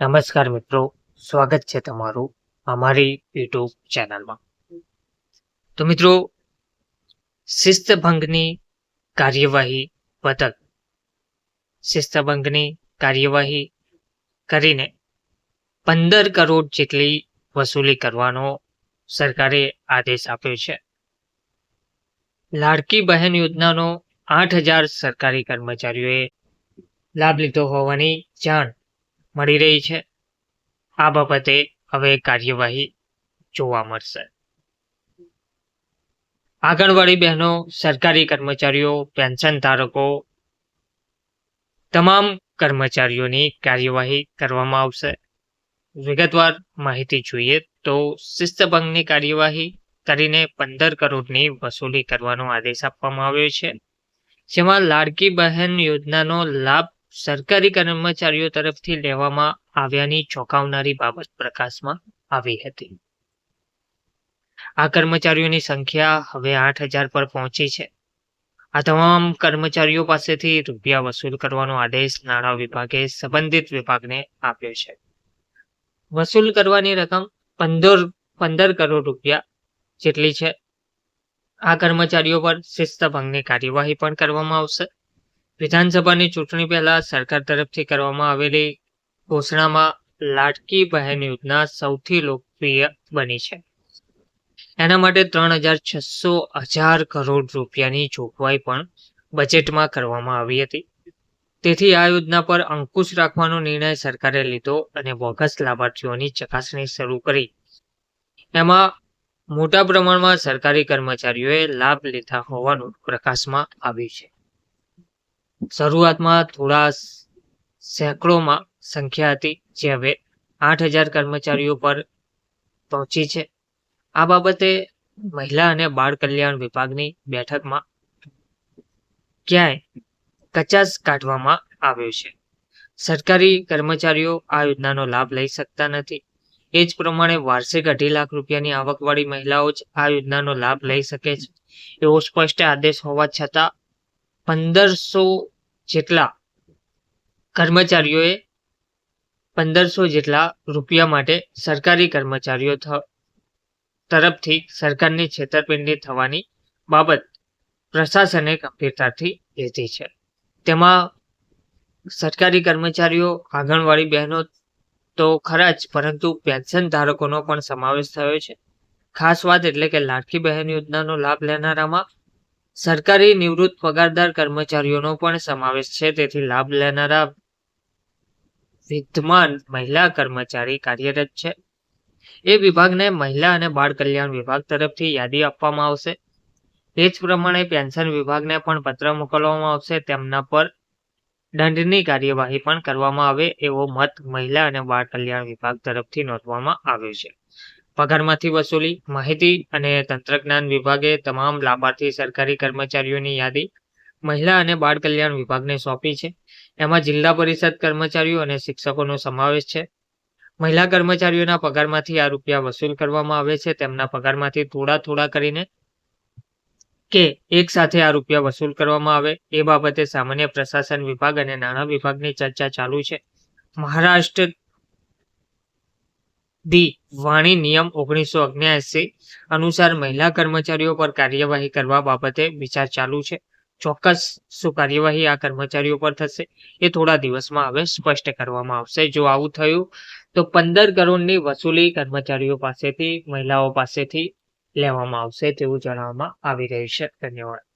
નમસ્કાર મિત્રો, સ્વાગત છે તમારું અમારી યુટ્યુબ ચેનલમાં. તો મિત્રો, શિસ્તભંગની કાર્યવાહી બદલ શિસ્તભંગની કાર્યવાહી કરીને પંદર કરોડ જેટલી વસૂલી કરવાનો સરકારે આદેશ આપ્યો છે. લાડકી બહેન યોજનાનો આઠ હજાર સરકારી કર્મચારીઓએ લાભ લીધો હોવાની જાણ મળી રહી છે. આ બાબતે હવે કાર્યવાહી જોવા મળશે. આંગણવાડી બહેનો, સરકારી કર્મચારીઓ, પેન્શન ધારકો, તમામ કર્મચારીઓની કાર્યવાહી કરવામાં આવશે. વિગતવાર માહિતી જોઈએ તો શિસ્તભંગની કાર્યવાહી કરીને પંદર કરોડની વસૂલી કરવાનો આદેશ આપવામાં આવ્યો છે. જેમાં લાડકી બહેન યોજનાનો લાભ સરકારી કર્મચારીઓ તરફથી લેવામાં આવ્યાની ચોંકાવનારી બાબત પ્રકાશમાં આવી હતી. આ કર્મચારીઓની સંખ્યા હવે આઠ હજાર પર પહોંચી છે. આ તમામ કર્મચારીઓ પાસેથી રૂપિયા વસૂલ કરવાનો આદેશ નાણાં વિભાગે સંબંધિત વિભાગને આપ્યો છે. વસૂલ કરવાની રકમ પંદર પંદર કરોડ રૂપિયા જેટલી છે. આ કર્મચારીઓ પર શિસ્તભંગની કાર્યવાહી પણ કરવામાં આવશે. વિધાનસભાની ચૂંટણી પહેલા સરકાર તરફથી કરવામાં આવેલી ઘોષણામાં લાડકી બહેન યોજના સૌથી લોકપ્રિય બની છે. એના માટે ત્રણ હજાર છસો હજાર કરોડ રૂપિયાની જોગવાઈ પણ બજેટમાં કરવામાં આવી હતી. તેથી આ યોજના પર અંકુશ રાખવાનો નિર્ણય સરકારે લીધો અને બોગસ લાભાર્થીઓની ચકાસણી શરૂ કરી. એમાં મોટા પ્રમાણમાં સરકારી કર્મચારીઓએ લાભ લીધા હોવાનું પ્રકાશમાં આવ્યું છે. શરૂઆતમાં થોડા સેંકડોમાં સંખ્યા હતી, જે હવે આઠ હજાર કર્મચારીઓ પર પહોંચી છે. આ બાબતે મહિલા અને બાળ કલ્યાણ વિભાગની બેઠકમાં ક્યાંય કચાસ કાઢવામાં આવ્યો છે. સરકારી કર્મચારીઓ આ યોજનાનો લાભ લઈ શકતા નથી. એ જ પ્રમાણે વાર્ષિક અઢી લાખ રૂપિયાની આવકવાળી મહિલાઓ જ આ યોજનાનો લાભ લઈ શકે છે. એવો સ્પષ્ટ આદેશ હોવા છતાં પંદરસો જેટલા કર્મચારીઓએ પંદરસો જેટલા રૂપિયા માટે સરકારી કર્મચારીઓ તરફથી સરકારની છેતરપિંડી થવાની બાબત પ્રશાસને ગંભીરતાથી લીધી છે. તેમાં સરકારી કર્મચારીઓ, આંગણવાડી બહેનો તો ખરા જ, પરંતુ પેન્શન ધારકોનો પણ સમાવેશ થયો છે. ખાસ વાત એટલે કે લાડકી બહેન યોજનાનો લાભ લેનારામાં સરકારી નિવૃત્ત પગારદાર કર્મચારીઓનો પણ સમાવેશ છે. તેથી લાભ લેનારા વિદ્યમાન મહિલા કર્મચારી કાર્યરત છે. એ વિભાગને મહિલા અને બાળ કલ્યાણ વિભાગ તરફથી યાદી આપવામાં આવશે. એ જ પ્રમાણે પેન્શન વિભાગને પણ પત્ર મોકલવામાં આવશે. તેમના પર દંડની કાર્યવાહી પણ કરવામાં આવે એવો મત મહિલા અને બાળ કલ્યાણ વિભાગ તરફથી નોંધવામાં આવ્યો છે. પગારમાંથી વસૂલી માહિતી અને તંત્રજ્ઞાન વિભાગે તમામ લાભાર્થી સરકારી કર્મચારીઓની યાદી મહિલા અને બાળ કલ્યાણ વિભાગને સોંપી છે. એમાં જિલ્લા પરિષદ કર્મચારીઓ અને શિક્ષકોનો સમાવેશ છે. મહિલા કર્મચારીઓના પગારમાંથી આ રૂપિયા વસૂલ કરવામાં આવે છે. તેમના પગારમાંથી થોડા થોડા કરીને કે એક સાથે આ રૂપિયા વસૂલ કરવામાં આવે. એ બાબતે સામાન્ય પ્રશાસન વિભાગ અને નાણાં વિભાગની ચર્ચા ચાલુ છે. મહારાષ્ટ્ર દી વાણી નિયમ ઓગણીસો અગ્યાસી અનુસાર મહિલા કર્મચારીઓ પર કાર્યવાહી કરવા બાબતે વિચાર ચાલુ છે. ચોક્કસ શું કાર્યવાહી આ કર્મચારીઓ પર થશે એ થોડા દિવસમાં હવે સ્પષ્ટ કરવામાં આવશે. જો આવું થયું તો પંદર કરોડની વસૂલી કર્મચારીઓ પાસેથી, મહિલાઓ પાસેથી લેવામાં આવશે તેવું જણાવવામાં આવી રહ્યું છે. ધન્યવાદ.